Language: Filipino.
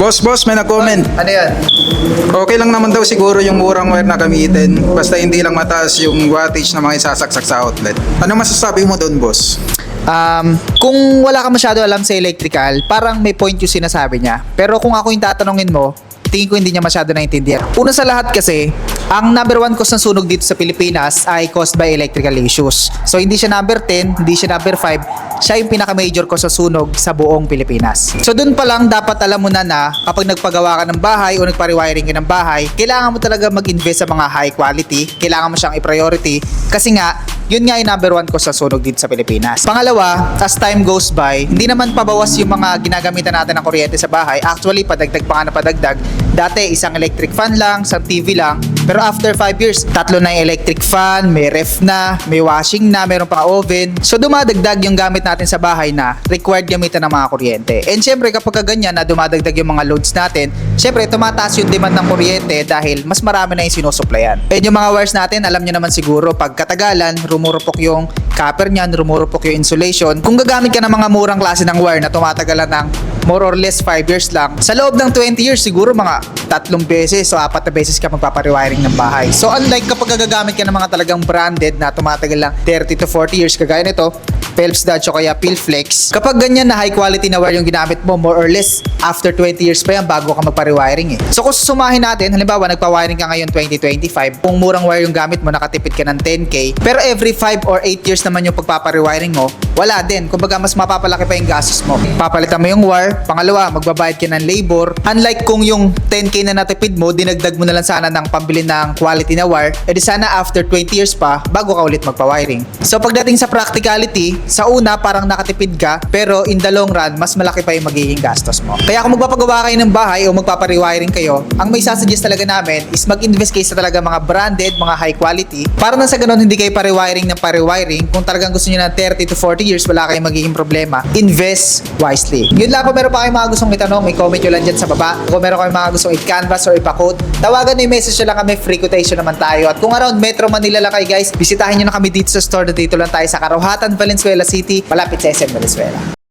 Boss, boss, may nag-comment. Ano yan? Okay lang naman daw siguro yung murang wire na gamitin. Basta hindi lang mataas yung wattage na mga isasaksak sa outlet. Ano masasabi mo doon, boss? Um, kung wala ka masyado alam sa electrical, parang may point yung sinasabi niya. Pero kung ako yung tatanungin mo, tingin ko hindi niya masyado naintindihan. Una sa lahat kasi, ang number one cause ng sunog dito sa Pilipinas ay caused by electrical issues. So hindi siya number 10, hindi siya number 5, siya yung pinaka-major cause ng sunog sa buong Pilipinas. So dun pa lang dapat alam mo na na kapag nagpagawa ka ng bahay o nagpa-rewiring ka ng bahay, kailangan mo talaga mag-invest sa mga high quality, kailangan mo siyang i-priority kasi nga yun nga yung number one cause sa sunog dito sa Pilipinas. Pangalawa, as time goes by, hindi naman pabawas yung mga ginagamitan natin ng kuryente sa bahay. Actually, padagdag pa nga na padagdag. Dati, isang electric fan lang, isang TV lang. Pero after 5 years, tatlo na yung electric fan, may ref na, may washing na, meron pa oven. So, dumadagdag yung gamit natin sa bahay na required gamitan ng mga kuryente. And syempre, kapag ka ganyan na dumadagdag yung mga loads natin, syempre, tumataas yung demand ng kuryente dahil mas marami na yung sinusuplayan. And yung mga wires natin, alam nyo naman siguro, pag katagalan, rumurupok yung copper niyan, rumurupok yung insulation. Kung gagamit ka ng mga murang klase ng wire na tumatagalan ng more or less 5 years lang, sa loob ng 20 years, siguro mga tatlong beses o apat na beses ka magpapariwiring ng bahay. So unlike kapag gagamit ka ng mga talagang branded na tumatagal lang 30 to 40 years, kagaya nito, Phelps Dodge o kaya Pilflex. Kapag ganyan na high quality na wire yung ginamit mo, more or less after 20 years pa yan bago ka magpa-rewiring eh. So kung susumahin natin, halimbawa nagpa-wiring ka ngayon 2025, kung murang wire yung gamit mo, nakatipid ka ng 10k, pero every 5 or 8 years naman yung pagpapa-rewiring mo, wala din. Kumbaga mas mapapalaki pa yung gastos mo. Papalitan mo yung wire, pangalawa, magbabayad ka ng labor. Unlike kung yung 10k na natipid mo, dinagdag mo na lang sana ng pambili ng quality na wire, edi sana after 20 years pa, bago ka ulit magpa-wiring. So pagdating sa practicality, sa una parang nakatipid ka, pero in the long run, mas malaki pa yung magiging gastos mo. Kaya kung magpapagawa kayo ng bahay o magpapa-rewiring kayo, ang may sasuggest talaga namin is mag-invest kayo sa talaga mga branded, mga high quality, para na sa ganun hindi kayo pa-rewiring ng pa-rewiring. Kung talagang gusto niyo ng 30 to 40 years, wala kayong magiging problema. Invest wisely. Yun lang po, meron pa kayong mga gustong itanong, may comment nyo lang dyan sa baba. Kung meron kayong mga gustong i-canvas or ipa-quote, tawagan nyo message nyo lang kami, free quotation naman tayo. At kung around Metro Manila lang kayo guys, bisitahin nyo na kami dito sa store na dito lang tayo sa Karuhatan, Valenzuela City, malapit sa SM Valenzuela.